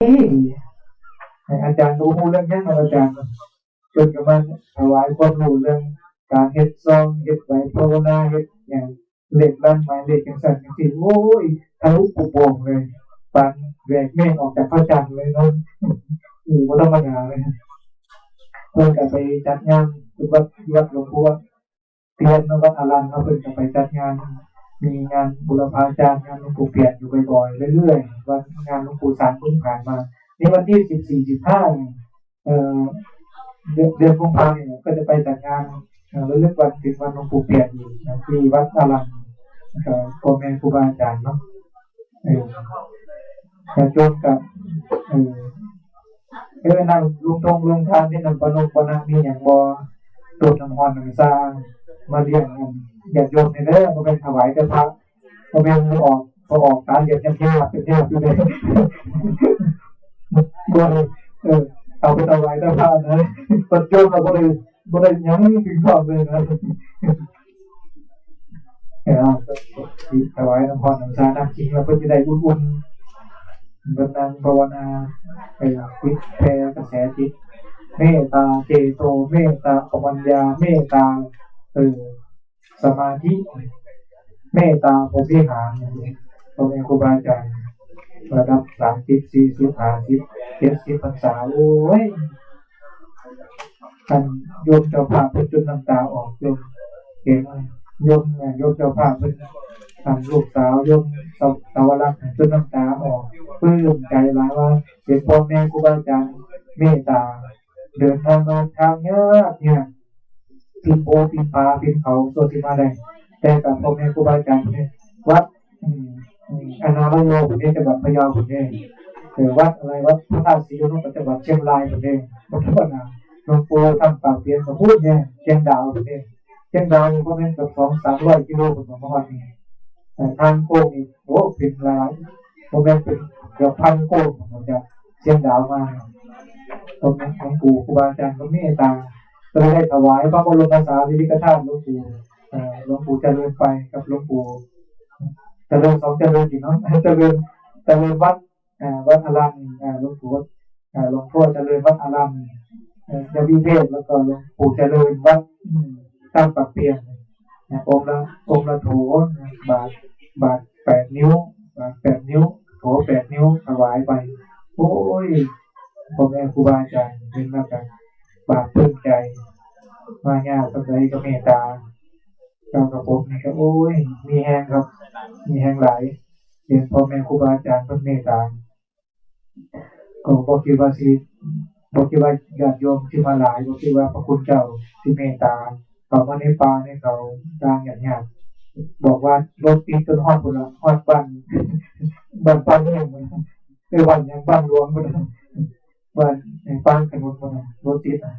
ให้อาจารย์รู้เรื่องนี้อาจารย์จนกับมันถวายความรู้เรื่องการเฮ็ดซองเฮ็ดไหวภาวนาเฮ็ดอย่างเล็กลั่นหมายเล็กจังสั่นจังซี่โอ้ยทะลุปุโป่งเลยปันแหวกเมฆออกจากพระจันทร์เลยเนาะอือบ่ธรรมดาเลยเพิ่นก็ไปจัดงานวัดวัดหลวงปู่เปลี่ยนวัดอารันเพิ่นก็ไปจัดงาน มีงานบุรพาจารย์งานหลวงปู่เปลี่ยนอยู่บ่อยๆเรื่อยๆวันงานหลวงปู่สารเพิ่งผ่านมาในวันที่สิบสี่สิบห้าเอ่อเดือนเดือนกุมภาพันธ์เนี่ยก็จะไปจัดงานเอ่อระลึกวันถึงวันหลวงปู่เปลี่ยนอยู่นะที่วัดอรันนะครับพ่อแม่ครูบาอาจารย์เนาะเออจะโยมกับเออเออนั่งลุงทงลุงทานที่นำปนุปนามีอย่างบอตัวน้ำฮอนน้ำซา มาเลี้ยงกันอย่าโยมในเด้อมาเป็นถวายเจ้าพระมาเป็นมือออกพอออกตามเดียดแย่เป็นแย่อยู่เลยบ่ได้เออเอาไปถวายเจ้าพระนะปัจจุบันบ่ได้บ่ได้หยังถึงชอบเลยนะเออถวายน้ำพรน้ำชาน้ำจริงแล้วเพื่อจะได้อุ่นๆบันนังภาวนาไปคิดแผ่กระแสจิตเมตตาเจโตเมตตาปัญญาเมตตา เออสมาธิเมตตาโพรหมิหารตรงนี้ครูบาอาจารย์ระดับสามสิบสี่สิบห้าสิบเจ็ดสิบพรรษาโอ้ยกันโยมเจ้าภาพเป็นจุดน้ำตาออกโยมเก่งเลยโยมเนี่ยโยมเจ้าภาพเป็นทำลูกสาวโยมสาวสาวรักษ์จุดน้ำตาออกปลื้มใจหลายว่าเป็นพ่อแม่ครูบาอาจารย์เมตตา เดินทางมาทางเยอะเนี่ย ปีนโอปีนปลาปีนเขาโซติมาได้แต่กับพ่อแม่ครูบาอาจารย์เนี่ยวัดอืมอืมอนาลโยผมเนี่ยจังหวัดพะเยาผมเนี่ยเออวัดอะไรวัดพระธาตุศรีโยนนจังหวัดเชียงรายผมเนี่ยวัดทุกนาหลวงปู่ทำปากเปลี่ยนสมพูดเนี่ยเชียงดาวผมเนี่ยเชียงดาวนี่ก็เป็นกับสองสามร้อยกิโลผมของวัดนี่ยแต่ทางโค้งนี่โอ้เป็นหลายผมเป็นเป็นเกือบพันโค้งผมจะเชียงดาวมาตรงนั้นหลวงปู่ครูบาอาจารย์ก็เมตตา ก็ได้ถวายพระบรมสารีริกธาตุหลวงปู่หลวงปู่เจริญไปกับหลวงปู่เจริญสองเจริญอีกเนาะเจริญเจริญวัดวัดอารันอ่าหลวงปู่หลวงพ่อเจริญวัดอารันเอ่อจะวิเทศแล้วก็หลวงปู่เจริญวัดตั้งปักเปลี่ยนองค์ละองค์ละโถนะบาทบาทแปดนิ้วบาทแปดนิ้วโถแปดนิ้วถวายไป โอ้ยพ่อแม่ครูบาอาจารย์เป็นมากกัน บาปปลื้มใจมาง่ายสักใดก็เมตตาเจ้ากับผมนี่ก็โอ้ย มีแห้งครับ มีแห้งหลายเรียนพ่อแม่ครูบาอาจารย์เพิ่นเมตตาก็บอกคิดว่าสิบอกคิดว่าญาติโยมที่มาหลายบอกคิดว่าพระคุณเจ้าที่เมตตาเขามาในป่าในเขาดังอย่างเงี้ยบอกว่ารถติดจนฮอดพุ่นละฮอดบ้านบ้านปันเนี่ยมันคือบ้านยังบ้านหลวงพุ่นละ วันในฟังกันหมดหมดนะรถติดอะ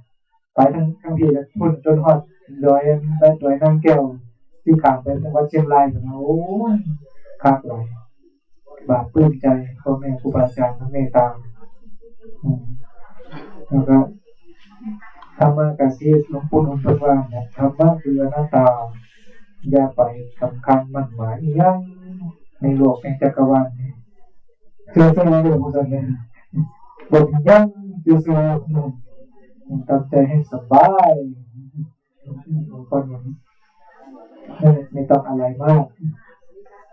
ไปทั้งทั้งพี่และพุ่นจนฮอดดอยได้ดอยนางแก้วที่ขางไปจังหวัดเชียงรายกันนะโอ้ยคักหลายบาปปื้มใจพ่อแม่ครูบาอาจารย์ทั้งเมตตาแล้วก็ธรรมะการที่หลวงปู่นนท์พูดว่าเนี่ยธรรมะคืออนัตตาอย่าไปสำคัญมันหมายยังในโลกในจักรวาลเชื่อเชื่อเรื่องพวกนั้น บทยังอยู่สูงทำใจให้สบายคนนี้ไม่ต้องอะไรมาก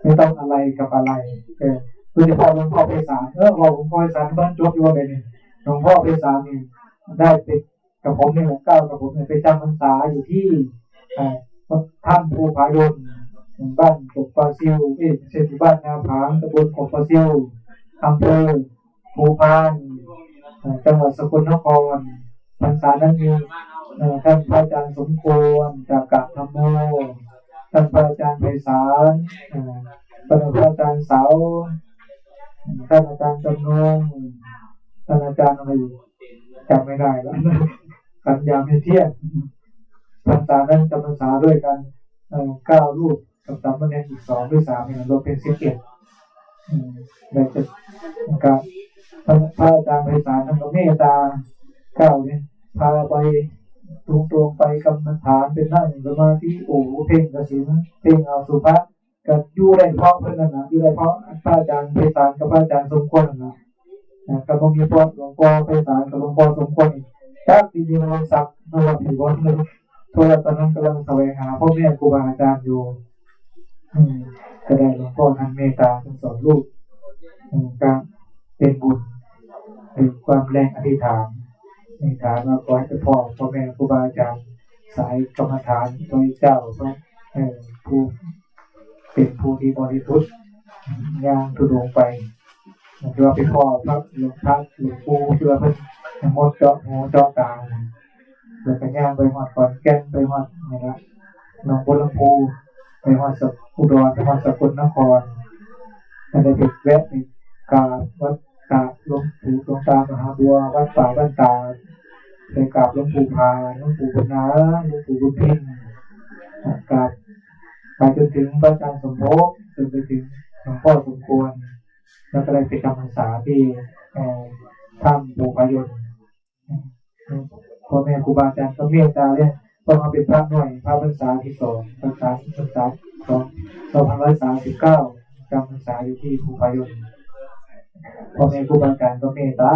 ไม่ต้องอะไรกับอะไรเออโดยเฉพาะหลวงพ่อไปสารเออว่าหลวงพ่อไปสารบ้านจบอยู่ว่าเลยนี่หลวงพ่อไปสารนี่ได้ไปกับผมเนี่ยก้าวกับผมเนี่ยไปจำพรรษาอยู่ที่ถ้ำภูผายนบ้านกบปลาซิวเอ๊ะเศรษฐีบ้านนาผางตำบลกบปลาซิวอำเภอ ภูพานจังหวัดสกลนครพรรษานั้นมีท่านพระอาจารย์สมควรจากกาธรรมโมท่านพระอาจารย์ไพศาลท่านพระอาจารย์เสาท่านอาจารย์จำนงท่านอาจารย์อะไรจำไม่ได้แล้วสัญญาไม่เที่ยงพรรษานั้นจำพรรษาด้วยกันเก้ารูปกับสามเณรอีกสองด้วยสามเนี่ยรวมเป็นสิบเอ็ดได้จะการ พระอาจารย์ไพศาลท่านก็เมตตาเก้าเนี่ยพาไปตรงตรงไปกรรมฐานเป็นนั่งสมาธิโอ้เพ่งกระสินเพ่งเอาสุภาพก็อยู่ได้เพราะเพื่อนน่ะยู่ได้เพราะพระอาจารย์ไพศาลกับพระอาจารย์สมควรนั่นนะนะก็บ่มีพวกหลวงพ่อไปสารกับหลวงพ่อสมควรจักจริงๆมันสักนว่าผีบ่เลยโทรตอนนั้นกำลังแสวงหาพ่อแม่ครูบาอาจารย์อยู่ก็ได้หลวงพ่อท่านเมตตาท่านสอนลูกอืมการ เป็นบุญเป็นความแรงอธิษฐานอธิษฐานว่าขอให้พ่อพ่อแม่ครูบาอาจารย์สายกรรมฐานพระเจ้าพระเอ่อผู้เป็นผู้ที่บริสุทธิ์ย่างทุดงไปคือว่าไปพ่อพระหลวงพระหลวงปู่คือว่าเพิ่นมดเจาะหูเจาะตาแล้วก็ย่างไปหอดก่อนแก้นไปหอดนี่ละหนองบัวลำพูไปหอดสอุดรไปหอดสกลนครแล้วได้ไปแวะไปกราบวัด ตาหลวงปู่หลวงตามหาบัววัดป่าบ้านตาไปกราบหลวงปู่พาหลวงปู่บุญนาหลวงปู่บุญพิมกราบไปจนถึงพระอาจารย์สมภพจนไปถึงหลวงพ่อสมควร แล้วก็ได้ไปจำพรรษาที่ถ้ำปู่พายนพ่อแม่ครูบาอาจารย์ก็เมตตาเนี่ยต้องมาเป็นพระหน่วยพระพรรษาที่สองพรรษาพรรษาสองสองพันร้อยสามสิบเก้าจำพรรษาอยู่ที่ภูพายน พ่อแม่ครูบาอาจารย์ก็เมตตา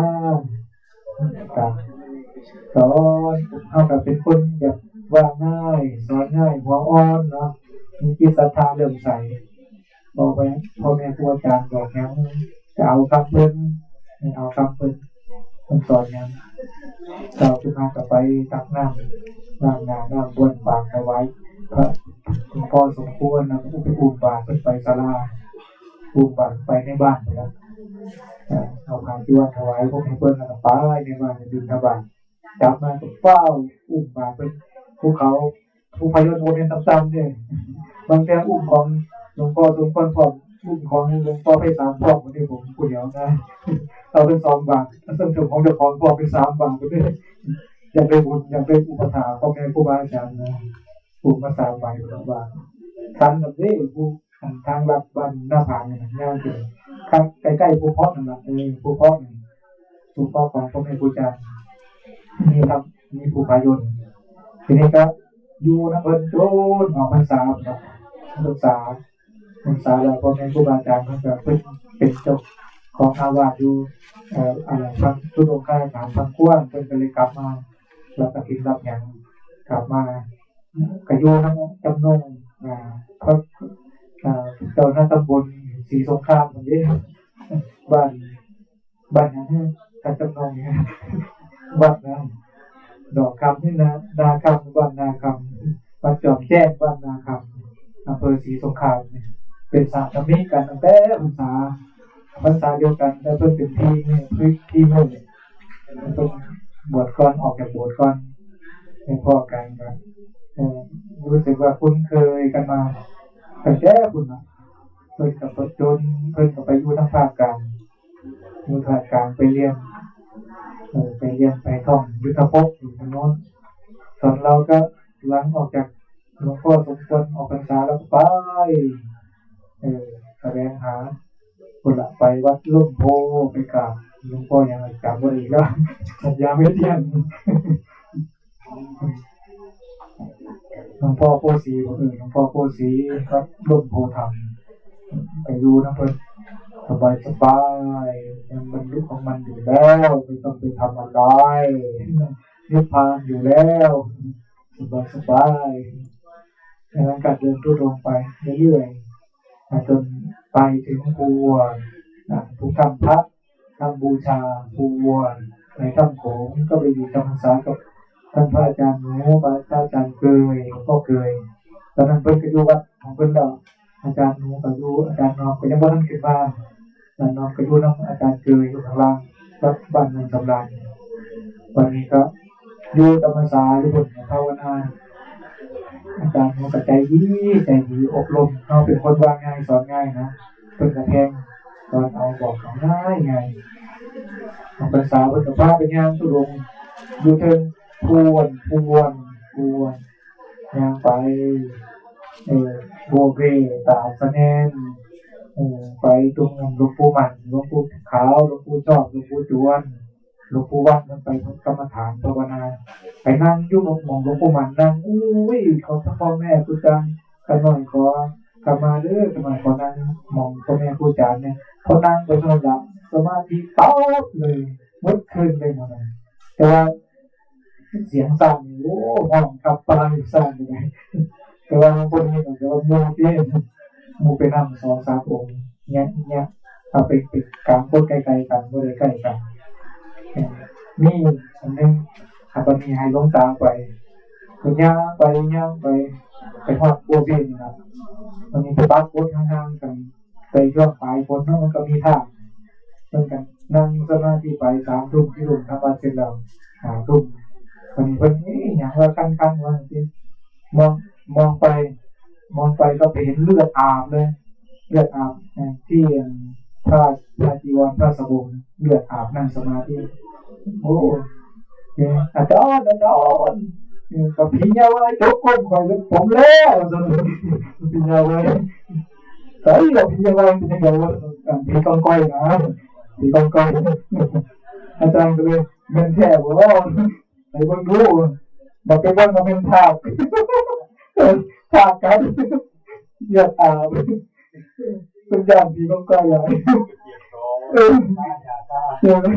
ตาสอนเอาแบบเป็นคนแบบว่าง่ายสอนง่ายหัวอ่อนเนาะมีจิตศรัทธาเริ่มใสบอกไปพ่อแม่ครูอาจารย์บอกยังจะเอาคำเพิ่นเอาคำเพิ่นมันสอนยังเราขึ้นมากับไปตักน้ำน้ำน้ำน้ำบนบางเอาไว้พระคุณพ่อสมควรนะอุปอุมบาทเพิ่นไปศาลาอุมบาทไปในบ้านนะครับ เอาพานที่วัดถวายพวกเพิ่อนแล้วก็ไปในบ้านดินทบาทจับมาก็เฝ้าอุ้มมาเป็นภูเขาภูพายนโมเมนต่ำๆเนี่ยบางแกอุ้มของหลวงพ่อสมควรพร้อมอุ้มของหลวงพ่อไปสามพร้อมคนนี้ผมผู้เดียวนะเอาเป็นสองบาทซึ่งถึงของเจ้าของพร้อมเป็นสามบาทคนนี้อยากได้บุญอยากได้อุปถาพ่อแม่ครูบาอาจารย์นะปลูกมาสามใบสองบาททันกับนี้ผู้ ทางลัดบ้านหน้าผาเนี่ยนะง่ายจริงครับใกล้ๆภูเพาะนั่นแหละเออภูเพาะนี่ภูเพาะของพระแม่ครูจารย์มีครับมีภูพายนทีนี้ก็อยู่นะเพิ่นโจนออกพรรษาครับพรรษาพรรษาแล้วพ่อแม่ครูบาอาจารย์เพิ่นก็เพิ่นเป็นเจ้าของอาวาสอยู่เอ่ออะไรพังทุดงค่าฐานพังกว้างเพิ่นก็เลยกลับมารับกฐินรับหยังกลับมาก็อยู่ทั้งจำนงอ่าพระอ่า เจ้าหน้าตำบลศรีสงครามคนนี้บ้านบ้านนั้นการจำนองเนี่ยบ้านนั้นดอกคำนี่นะนาคำบ้านนาคำบ้านจอมแจ้งบ้านนาคำอำเภอศรีสงครามเนี่ยเป็นสาธมิกกันตั้งแต่ภาษาภาษาเดียวกันแต่เพิ่นเป็นที่นี่พื้นที่นู่นเนี่ยเพิ่นบวชก่อนออกจากบวชก่อนเป็นพ่อกันครับรู้สึกว่าคุ้นเคยกันมา ตั้งแต่คุณนะเพิ่นกับจนเพิ่นกับไปอยู่ทางภาคกลางอยู่ภาคกลางไปเรียนเออไปเรียนไปท่องยุทธภพอยู่ทางโน้นส่วนเราก็หลังออกจากหลวงพ่อสมควรออกพรรษาแล้วก็ไปเออแสดงหาคนละไปวัดลุ่มโพไปกราบหลวงพ่อยังจำบ่ได้อีกแล้วสัญญาไม่เที่ยงหลว งพ่อโพสีบอกเออหลวงพ่อโพสีครับลุ่มโพธรรมไปดูนะเพื่อนสบายสบายยังบรรลุของมันอยู่แล้วไม่ต้องไปทำอะไรนิพพานอยู่แล้วสบายสบายดังนั้นการเดินทุดงไปเรื่อยๆจนไปถึงภูวัวนะทุกทำพระทำบูชาภูวัวในถ้ำโขงก็ไปอยู่จำพรรษากับ ท่านพระอาจารย์หนูพระอาจารย์เกยหลวงพ่อเกยตอนนั้นเพิ่นก็อยู่วัดของเพิ่นแล้วอาจารย์หนูก็อยู่อาจารย์น้องก็ยังบ่ทันขึ้นมาอาจารย์น้องก็อยู่น้องอาจารย์เกยอยู่ข้างล่างวัดบ้านเมืองสำราญวันนี้ก็อยู่ธรรมศาสตร์อยู่บนภาวนาอาจารย์หนูก็ใจดีใจดีอบรมเขาเป็นคนว่าง่ายสอนง่ายนะเพิ่นกระแพงสอนเอาบอกเขาง่ายง่ายของภาษาเพิ่นก็พาไปงานทุรงอยู่เทิง พวนพวนพวนย่างไปเออโบเกตาสแนนเออไปตรงหลวงปู่มันหลวงปู่ขาวหลวงปู่จอบหลวงปู่จวนหลวงปู่วัดมันไปทำกรรมฐานภาวนาไปนั่งยุ่งมองหลวงปู่มันนั่งอุ้ยเขาทั้งพ่อแม่ครูจังกันหน่อยขอกลับมาเด้อกันหน่อยขอนั่งมองพ่อแม่ครูจานเนี่ยเขานั่งไปเท่าไหร่สมาธิเต๊อบเลยมุดคืนเลยมดเลยแต่ว่า เสียงสั่นโอ้ห้องขับปลาอยู่สั่นยังไงแต่ว่าคนนี้แต่ว่ามูเปี้มูไปนั่งสองสามองค์เนี้ยเนี้ยเอาไปปิดกลางคนไกลๆกันก็เลยใกล้กันนี่อันนึงอันนี้ให้ลวงตาไปคุณย่าไปย่างไปไปทอดบัวเบี้ยนี่ครับมันมีไปปักโคตห่างๆกันไปช่วงปลายฝนเนาะมันก็มีท่าเหมือนกันนั่งสมาธิไปสามทุ่มที่ลุมทำวัดเสร็จแล้วหาทุ่ม คนนี้คนนี้อย่างว่าคันๆว่าจริงมองมองไป มองไปก็ไปเห็นเลือดอาบเลยเลือดอาบที่พระพระจีวรพระสบงเลือดอาบนั่งสมาธิโอ้ยอาจารย์อาจารย์กับพิญญาไว้ทุกคนคอยเลยผมแล้วสนุกพิญญาไว้ใช่เราพิญญาไว้เป็นยังไงวะอ่าผีกองก้อยนะผีกองก้อยอาจารย์ก็เลยเงินแท้ ว่าไอ้คนรู้บอกไปว่ามันเป็นทากทากกันเลือดอาบเป็นอย่างผีกองก้อยเลยเออเจอเลย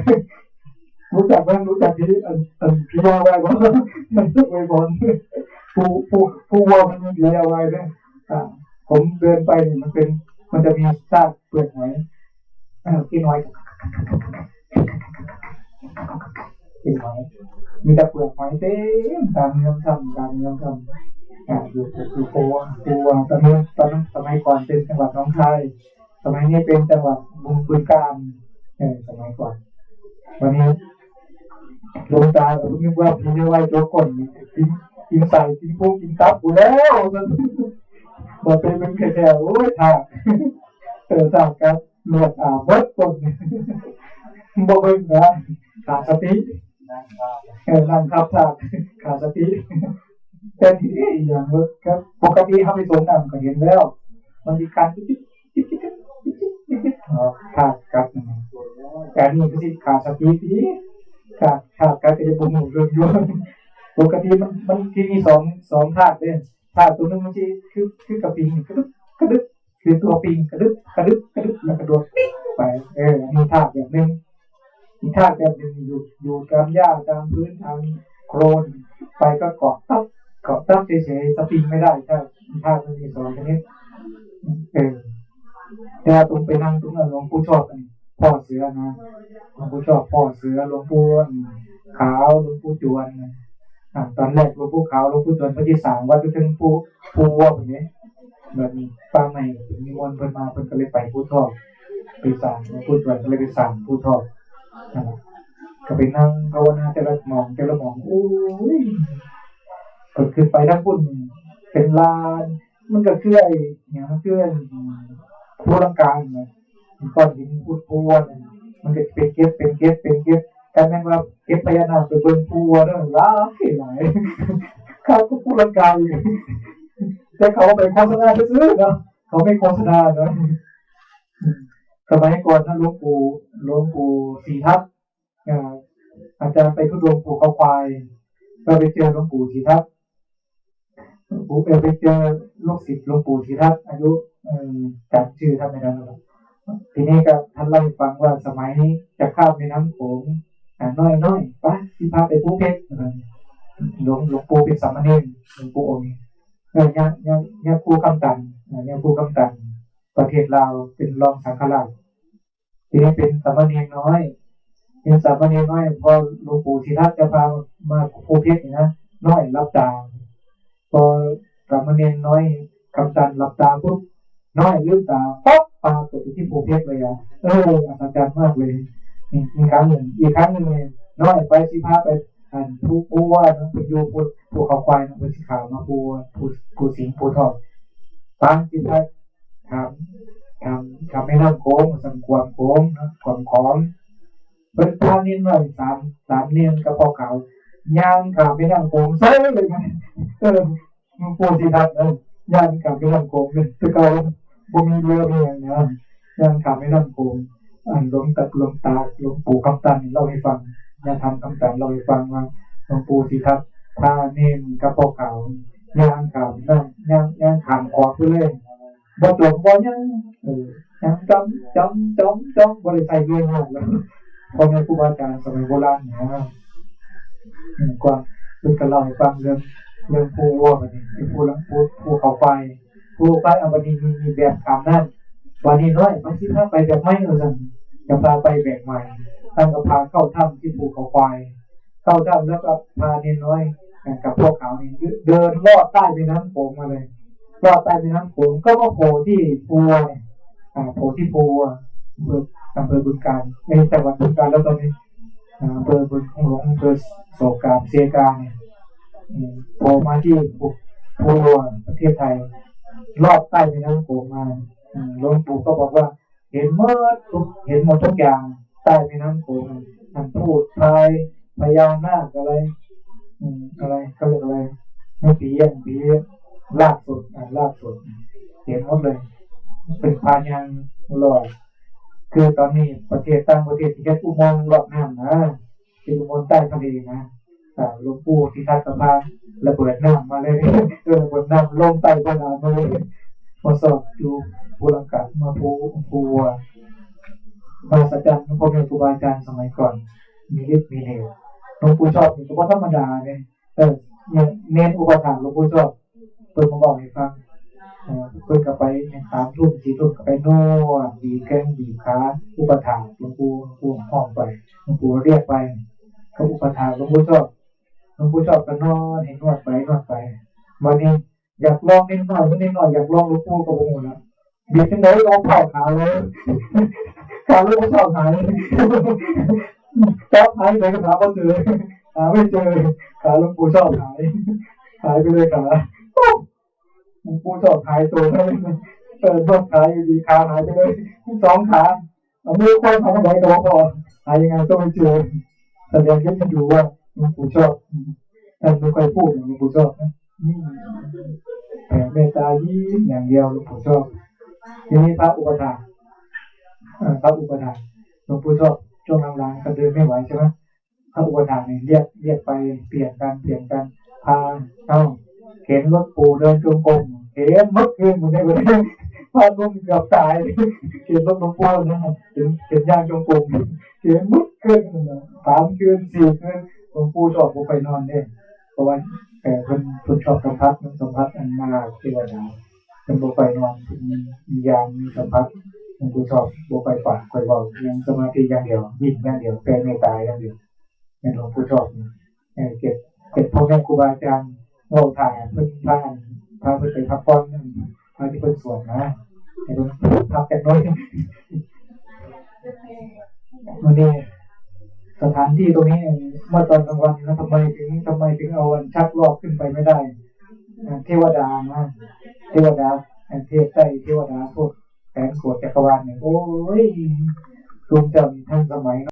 รู้จักไหมรู้จักที่อันอันพี่ยาไว้บ่มันจะไว้บอลผู้ผู้ผู้วัวมันมีพี่ยาไว้ด้วยอ่าผมเดินไปนี่มันเป็น มันจะมีซากเปลือกหอยอ่ากินหอยกินหอย มีแต่เปลือกหอยเต็มตามเนื้อทำตามเนื้อทำอ่าอยู่อยู่ปัวปัวตอนนี้ตอนนั้นสมัยก่อนเป็นจังหวัดน้องคายสมัยนี้เป็นจังหวัดบุงบึงการเออสมัยก่อน วันนี้ลงตาผมนึกว่าพี่จะไหวตัวก่อนกินกินใส่กินพุงกินตับกูแล้วมันมาเป็นเป็นแค่แค่โอ้ยถากเออถากกันเลือดอาบเบิดก่อนบ่เบิ่งนะขาดสติ นั่งขับถากขาดสติแต่ที่อย่างว่าครับปกติเขาไปสวนน้ำก็เห็นแล้ว มันมีการจิ๊บจิ๊บจิ๊บจิ๊บจิ๊บจิ๊บขาดกัดนะแต่นี่ก็สิขาดสติทีขาดขาดการจะบุญหมุนเรื่องยวงปกติมันมันที่มีสองสองธาตุเนี่ยธาตุตัวหนึงมันจะคือคือกระปิงกระดึบกระดึบคือตัวปิงกระดึบกระดึบกระดึบแล้วกระโดดปิ๊งไปเออมีธาตุแบบหนึง มีธาตุแบบหนึ่งอยู่อยู่ตามหญ้าตามพื้นทางโคลนไปก็เกาะตับเกาะตับเฉยๆสปริงไม่ได้ถ้าธาตุมันมีสองชนิดเออแต่ตรงไปนั่งตรงนั้นหลวงปู่ชอบนนี้พ่อเสือนะหลวงปู่ชอบพ่อเสือหลวงปู่ขาวหลวงปู่จวนนะอ่าตอนแรกหลวงปู่ขาวหลวงปู่จวนพระที่สามวัดไปถึงปู่ปู่วัวแบบนี้แบบนี้ป้าใหม่มีมนต์เพิ่นมาเพิ่นก็เลยไปผู้ทอบไปสั่งหลวงปู่จวนก็เลยไปสั่งผู้ทอบ ก็ไปนั่งภาวนาแต่ละมองแต่ละมองโอ้ยก็คือไปทั้งพุ่นเป็นลาน มันก็เคือไอ้เนี่ยมันคือไอ้ผู้ร่างกายเนี่ยมันก้อนหินพูดพูดมันก็เป็นเก็บเป็นเก็บเป็นเก็บการแม่งว่าเก็บพญานาคไปเบิ่งพูดนั่นหลาหลายเขาก็พูดร่างกายอยู่แต่เขาไปโฆษณาซื้อเนาะเขาไม่โฆษณาเนาะ สมัยก่อนนะหลวงปู่หลวงปู่ศรีทัศอาอาจารย์ไปทุดงปู่เขาควายก็ไปเจอหลวงปู่ศรีทัศน์ผมเอไปเจอลูกศิษย์หลวงปู่ศรีทัศอายุจำชื่อท่านไม่ได้แล้วทีนี้ก็ท่านเล่าให้ฟังว่าสมัยนี้จะข้ามแม่น้ำโขงอ่าน้อยน้อยๆไปที่พาไปภูเพชรหลวงหลวงปู่เป็นสามเณรหลวงปู่องค์เออเนี่ยเนี่ยเนี่ยครูคำตันเนี่ยครูคำตันประเทศลาวเป็นรองสังฆราช ทีนี้เป็นสามเณรน้อย เป็นสามเณรน้อยพอหลวงปู่ศรีทัศน์จะพามาภูเพชรนะน้อยรับตาพอสามเณรน้อยคำจันหลับตาปุ๊บน้อยลืมตาป๊อกปากฏอยู่ที่ภูเพชรเลยอะเอออัศจรรย์มากเลยนี่มีครั้งหนึ่งอีกครั้งหนึ่งเนี่ยน้อยไปสิพาไปอ่านผู้ผู้ว่าน้องปอยู่ผู้ผู้เขาควายน้องไปสิขาวมาผู้ผู้ผู้สิงผู้ทองฟังสิพาถาม ถามถามไม่น้ำโค้งสังความโค้งนะความของเป็นท่านิดหน่อยสามสามเนียนกระเพาะขาวย่างขามไม่น้ำโค้งเซ่เลยไงเออปูสิทัศน์เออย่านกลับไปลำโขงเลยต่เกาบ่มีเรือมีอย่างเนี้ยย่านกลับไปลำโขงอันหลวงตัดหลวงตาหลวงปู่คำตันเล่าให้ฟังย่าทำคำตันเล่าให้ฟังว่าหลวงปู่สิทัศน์พาเนมกระโปรงขาวย่างขามนั่งย่างย่างขามคอไปเลย บ่จบบ่ยังเอยังจ้องจ้องจ้องจ้องบริใส่เรื่องมากแล้วพ่อแม่ครูบาอาจารย์สมัยโบราณนะอืมกว่าเพิ่นก็เล่าให้ฟังเรื่องเรื่องภูวัวบัดนี้ไอ้ภูหลังภูภูเขาไฟภูไฟเอาบัดนี้มีมีแบบตามนั้นวันนี้น้อยมันสิพาไปแบบใหม่ว่าซั่นจะพาไปแบบใหม่ท่านก็พาเข้าถ้ำที่ภูเขาไฟเข้าถ้ำแล้วก็พาเนนน้อยกับพวกเขาเนี่ยเดินลอดใต้แม่น้ำโขงมาเลย ลอดใต้แม่น้ำโขงก็มาโผล่ที่ภูวัวเนี่ยอ่าโผล่ที่ภูวัวอำเภออำเภอบึงการในจังหวัดบึงการแล้วตอนนี้อ่าอำเภอบึงหลวงอำเภอโศกามเซียกาเนี่ยโผล่มาที่ภูภูวัวประเทศไทยลอดใต้แม่น้ำโขงมาหลวงปู่ก็บอกว่า เห็นหมดทุกเห็นหมดทุกอย่างใต้แม่น้ำโขงท่านพูดพายพญานาคอะไรอืมอะไรเขาเรียกอะไรไม่ปีเยี่ยนปีเยี่ยน ลากสุดอ่าลากสุดเห็นหมดเลย เป็นพายันลอย คือตอนนี้ประเทศต่างประเทศที่แค่อุโมงค์รอบน้ำนะเป็นอุโมงค์ใต้ทะเลนะแต่หลวงปู่ที่ทัศพานระเบิดน้ำมาเลยเออระเบิดน้ำลงใต้บาดาลมาเลยมาสอบดูภูลังกามาภูภูวัวมาสัจจันทร์พ่อแม่ครูบาอาจารย์สมัยก่อน มีฤทธิ์มีเหตุหลวงปู่ชอบนี่ก็บ่ธรรมดาเนี่ยเออเนี่เน้นอุปถากหลวงปู่ชอบ เปิดมาบอกให้ฟังเอ่อเพิ่นก็ไปอย่างสามทุ่มสี่ทุ่มก็ไปนวดดีแข้งดีขาอุปถากหลวงปู่หลวงปู่ห้องไปหลวงปู่เรียกไปเขาอุปถากหลวงปู่ชอบหลวงปู่ชอบก็นอนให้นวดไปนวดไปวันนี้อยากลองนิดหน่อยนิดหน่อยอยากลองหลวงปู่ก็บ่ฮู้ละเดี๋ยวจังได๋ลองเผาขาเลยขาหลวงปู่ชอบหายจับหายไปก็หาบ่เจอหาไม่เจอขาหลวงปู่ชอบหายหายไปเลยขา หลวงปู่ชอบหายตัวเลยเออต้นขาอยู่ดีขาหายไปเลยสองขาเอามือคว้าทำอะไหนก็พอหายยังไงก็ไม่เจอแสดงให้ดูว่าหลวงปู่ชอบท่านไม่ค่อยพูดอย่างหลวงปู่ชอบนะนี่แผ่เมตตายิ้มอย่างเดียวหลวงปู่ชอบทีนี้พระอุปถาพระอุปถาหลวงปู่ชอบช่วงหลังๆก็เดินไม่ไหวใช่ไหมพระอุปถาเนี่ยเรียกเรียกไปเปลี่ยนกันเปลี่ยนกันพาเอ้า เข็นรถปูเดินจงกรมเข็นมัดคืนหมดเลยวันนี้พาลุงเกือบตายเข็นรถหลวงพ่นะเข็นเข็นย่างจงกรมเข็นมัดคืนสามคืนสี่คืนหลวงปู่ชอบผมไปนอนเนี่ยเพราะว่าแต่เพิ่นเพิ่นชอบสัมผัสมันสัมผัสอันมาเทวดาเพิ่นบไปนอนมียามมีสัมผัสหลวงปู่ชอบบไปปากไปเว้ายังสมาธิอย่างเดียวยิ้มอย่างเดียวแผ่เมตตาอย่างเดียวในหลวงปู่ชอบนเออเก็บเก็บพ่อแม่ครูบาอาจารย์ เราถ่ายเพิ่นพาพาเพิ่นไปพักผ่อนพาที่เพิ่นสวนนะให้เพิ่นพักกันน้อยวันนี้สถานที่ตรงนี้เมื่อตอนกลางวันนะทำไมถึงทำไมถึงเอาอันชักลอกขึ้นไปไม่ได้เทวดานะเทวดาอันเทพใต้เทวดาพวกแสนโกรธจักรวาลเนี่ยโอ้ยดวงเจ้านี่ทันสมัย